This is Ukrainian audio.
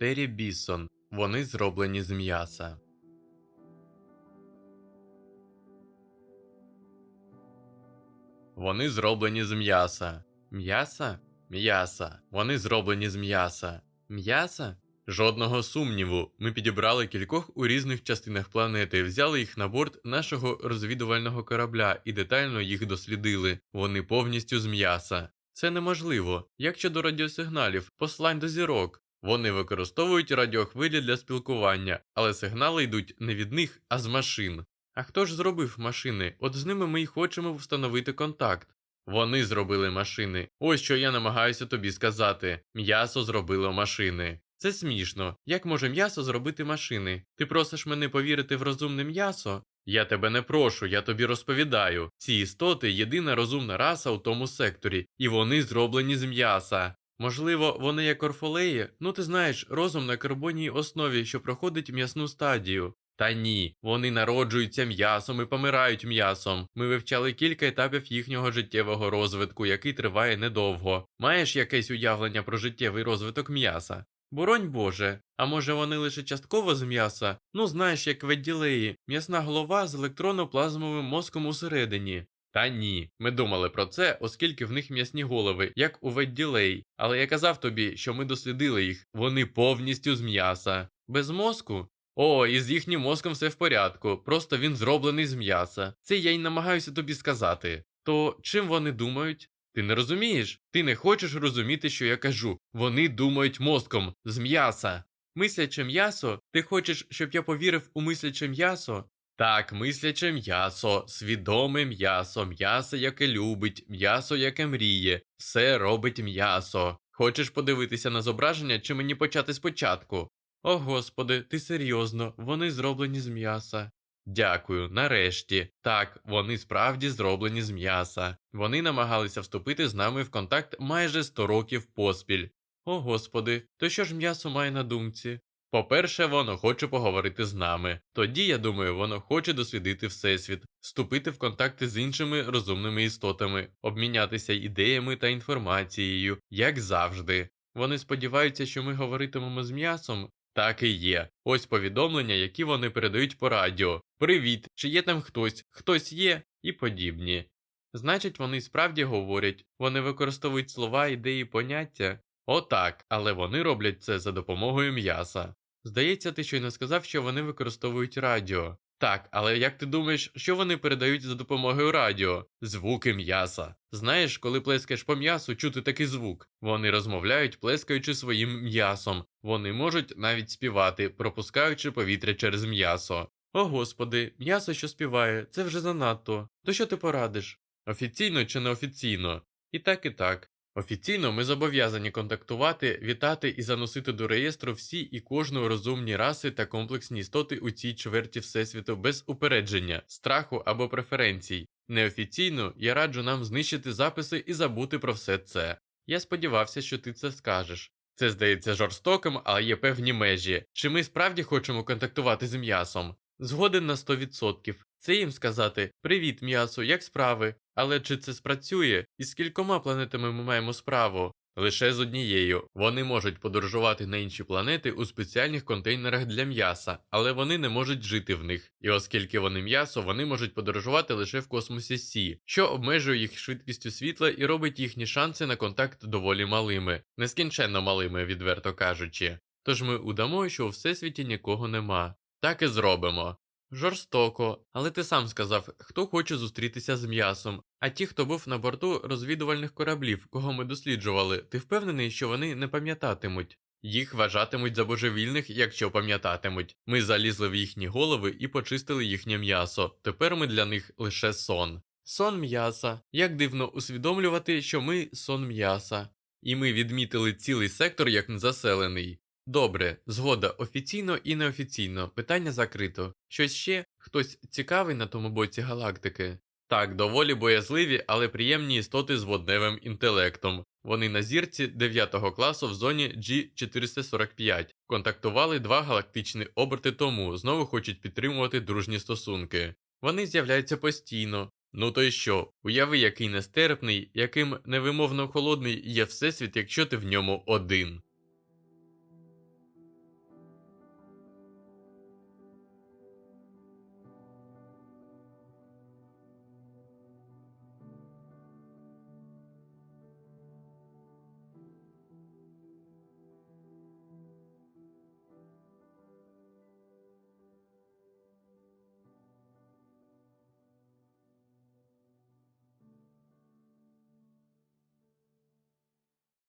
Террі Бісон. Вони зроблені з м'яса. Вони зроблені з м'яса. М'яса? М'яса. Вони зроблені з м'яса. М'яса? Жодного сумніву. Ми підібрали кількох у різних частинах планети, взяли їх на борт нашого розвідувального корабля і детально їх дослідили. Вони повністю з м'яса. Це неможливо. Як щодо радіосигналів, послань до зірок. Вони використовують радіохвилі для спілкування, але сигнали йдуть не від них, а з машин. А хто ж зробив машини? От з ними ми й хочемо встановити контакт. Вони зробили машини. Ось що я намагаюся тобі сказати. М'ясо зробило машини. Це смішно. Як може м'ясо зробити машини? Ти просиш мене повірити в розумне м'ясо? Я тебе не прошу, я тобі розповідаю. Ці істоти єдина розумна раса у тому секторі, і вони зроблені з м'яса. Можливо, вони як орфолеї? Ну ти знаєш, розум на карбонній основі, що проходить м'ясну стадію. Та ні, вони народжуються м'ясом і помирають м'ясом. Ми вивчали кілька етапів їхнього життєвого розвитку, який триває недовго. Маєш якесь уявлення про життєвий розвиток м'яса? Боронь Боже, а може вони лише частково з м'яса? Ну знаєш, як ведділеї, м'ясна голова з електронно-плазмовим мозком усередині. Та ні, ми думали про це, оскільки в них м'ясні голови, як у ведділей. Але я казав тобі, що ми дослідили їх, вони повністю з м'яса. Без мозку? О, і з їхнім мозком все в порядку, просто він зроблений з м'яса. Це я й намагаюся тобі сказати. То чим вони думають? Ти не розумієш? Ти не хочеш розуміти, що я кажу. Вони думають мозком з м'яса. Мисляче м'ясо? Ти хочеш, щоб я повірив у мисляче м'ясо? Так, мисляче м'ясо, свідоме м'ясо, м'ясо, яке любить, м'ясо, яке мріє, все робить м'ясо. Хочеш подивитися на зображення чи мені почати спочатку? О господи, ти серйозно, вони зроблені з м'яса. Дякую, нарешті. Так, вони справді зроблені з м'яса. Вони намагалися вступити з нами в контакт майже 100 років поспіль. О господи, то що ж м'ясо має на думці? По-перше, воно хоче поговорити з нами. Тоді, я думаю, воно хоче дослідити Всесвіт, вступити в контакти з іншими розумними істотами, обмінятися ідеями та інформацією, як завжди. Вони сподіваються, що ми говоритимемо з м'ясом. Так і є. Ось повідомлення, які вони передають по радіо. Привіт, чи є там хтось, хтось є і подібні. Значить, вони справді говорять, вони використовують слова, ідеї, поняття. Отак, але вони роблять це за допомогою м'яса. Здається, ти щойно сказав, що вони використовують радіо. Так, але як ти думаєш, що вони передають за допомогою радіо? Звуки м'яса. Знаєш, коли плескаєш по м'ясу, чути такий звук. Вони розмовляють, плескаючи своїм м'ясом. Вони можуть навіть співати, пропускаючи повітря через м'ясо. О господи, м'ясо, що співає, це вже занадто. То що ти порадиш? Офіційно чи неофіційно? І так, і так. Офіційно ми зобов'язані контактувати, вітати і заносити до реєстру всі і кожну розумні раси та комплексні істоти у цій чверті Всесвіту без упередження, страху або преференцій. Неофіційно я раджу нам знищити записи і забути про все це. Я сподівався, що ти це скажеш. Це здається жорстоким, але є певні межі. Чи ми справді хочемо контактувати з м'ясом? Згоден на 100%. Це їм сказати Привіт, м'ясо, як справи? Але чи це спрацює? І з кількома планетами ми маємо справу? Лише з однією. Вони можуть подорожувати на інші планети у спеціальних контейнерах для м'яса, але вони не можуть жити в них. І оскільки вони м'ясо, вони можуть подорожувати лише в космосі Сі, що обмежує їх швидкістю світла і робить їхні шанси на контакт доволі малими, нескінченно малими, відверто кажучи. Тож ми удамо, що у всесвіті нікого нема. Так і зробимо. Жорстоко, але ти сам сказав, хто хоче зустрітися з м'ясом. А ті, хто був на борту розвідувальних кораблів, кого ми досліджували, ти впевнений, що вони не пам'ятатимуть? Їх вважатимуть за божевільних, якщо пам'ятатимуть. Ми залізли в їхні голови і почистили їхнє м'ясо. Тепер ми для них лише сон. Сон м'яса. Як дивно усвідомлювати, що ми сон м'яса. І ми відмітили цілий сектор як незаселений. Добре, згода офіційно і неофіційно. Питання закрито. Щось ще? Хтось цікавий на тому боці галактики? Так, доволі боязливі, але приємні істоти з водневим інтелектом. Вони на зірці 9 класу в зоні G445 контактували два галактичні оберти тому, знову хочуть підтримувати дружні стосунки. Вони з'являються постійно. Ну то й що? Уяви, який нестерпний, яким невимовно холодний є всесвіт, якщо ти в ньому один.